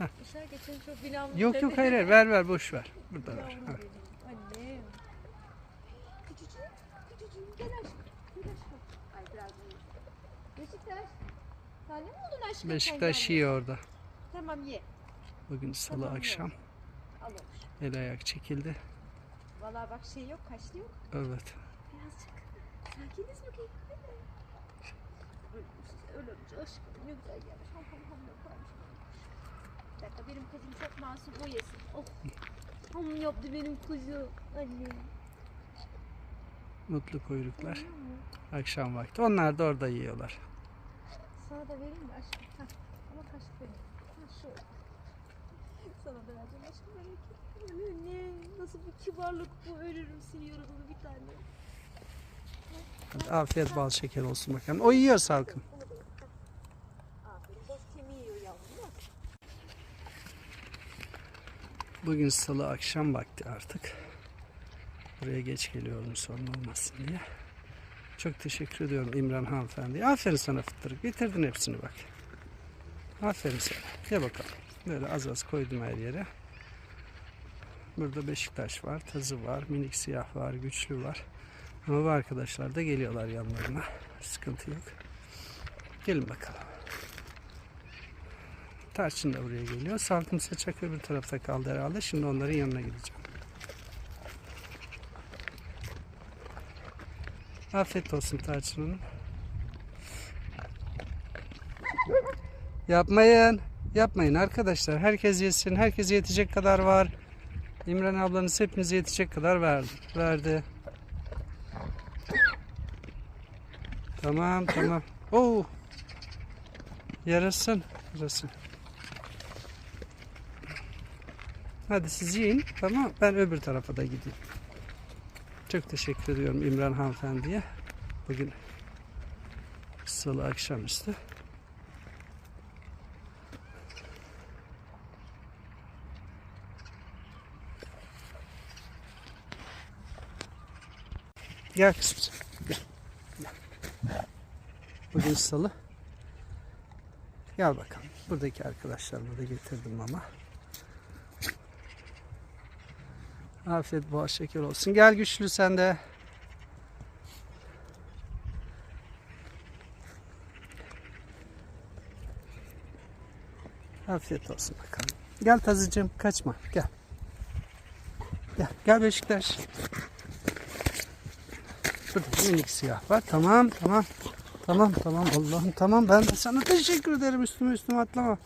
Aşağı geçelim şu binamın Yok yok hayır hayır ver ver boş ver. Burada ver. Ha. Annem. Küçücüğüm, küçücüğüm. Gel aşkım. Gel aşkım. Ay biraz büyük. Beşiktaş. Tane mi oldun aşkım? sen Beşiktaş yiyor orada. Tamam ye. Bugün salı Tamam, akşam. Al olmuş. El ayak çekildi. Valla bak şey yok, kaçtı yok. Evet. Birazcık. Sakiniz bakayım. Ölmüş, ölmüş aşkım. Ne güzel gelmiş. Benim kızım çok masum o yesin. Oh. Ham yaptı benim kuzum. Annem. Mutlu kuyruklar. Görüyor musun? Akşam vakti. Onlar da orada yiyorlar. Sana da vereyim mi aşkım? Hah. Ama kaşık benim. Ha şöyle. Sana da vereceğim aşkım. etme. Ne? Nasıl bir kibarlık bu? Ölürüm seni yaradılı bir tane. Hadi afiyet bal şeker olsun bakalım. O yiyor salkım. Onu da yap. Hah. Aferin. Boz kemiği yiyor yavrum. Bak. Bugün salı akşam vakti artık. Buraya geç geliyorum sorun olmasın diye. Çok teşekkür ediyorum İmran hanımefendiye. Aferin sana fıttırık. Bitirdin hepsini bak. Aferin sana. Ye bakalım. Böyle az az koydum her yere. Burada Beşiktaş var, tazı var, minik siyah var, güçlü var. Ama bu arkadaşlar da geliyorlar yanlarına. Sıkıntı yok. Gelin bakalım. Tarçın da buraya geliyor. Salkım Saçak öbür tarafta kaldı herhalde. Şimdi onların yanına gideceğim. Afiyet olsun Tarçın Hanım. Yapmayın. Yapmayın arkadaşlar. Herkes yesin. Herkese yetecek kadar var. İmran ablanız hepinize yetecek kadar verdi. Verdi. Tamam tamam. Oo. Yarasın. Yarasın. Hadi siz yiyin. Tamam. Ben öbür tarafa da gideyim. Çok teşekkür ediyorum İmran hanımefendiye. Bugün salı akşamüstü. Gel kızım. Bugün salı. Gel bakalım. Buradaki arkadaşlarımı da getirdim ama. Afiyet bol şeker olsun. Gel güçlü sen de. Afiyet olsun bakalım. Gel tazıcığım kaçma. Gel. Gel. Gel Beşiktaş. Burada minik siyah var. Tamam tamam. Tamam tamam Allah'ım tamam ben de sana teşekkür ederim üstüme üstüme atlama.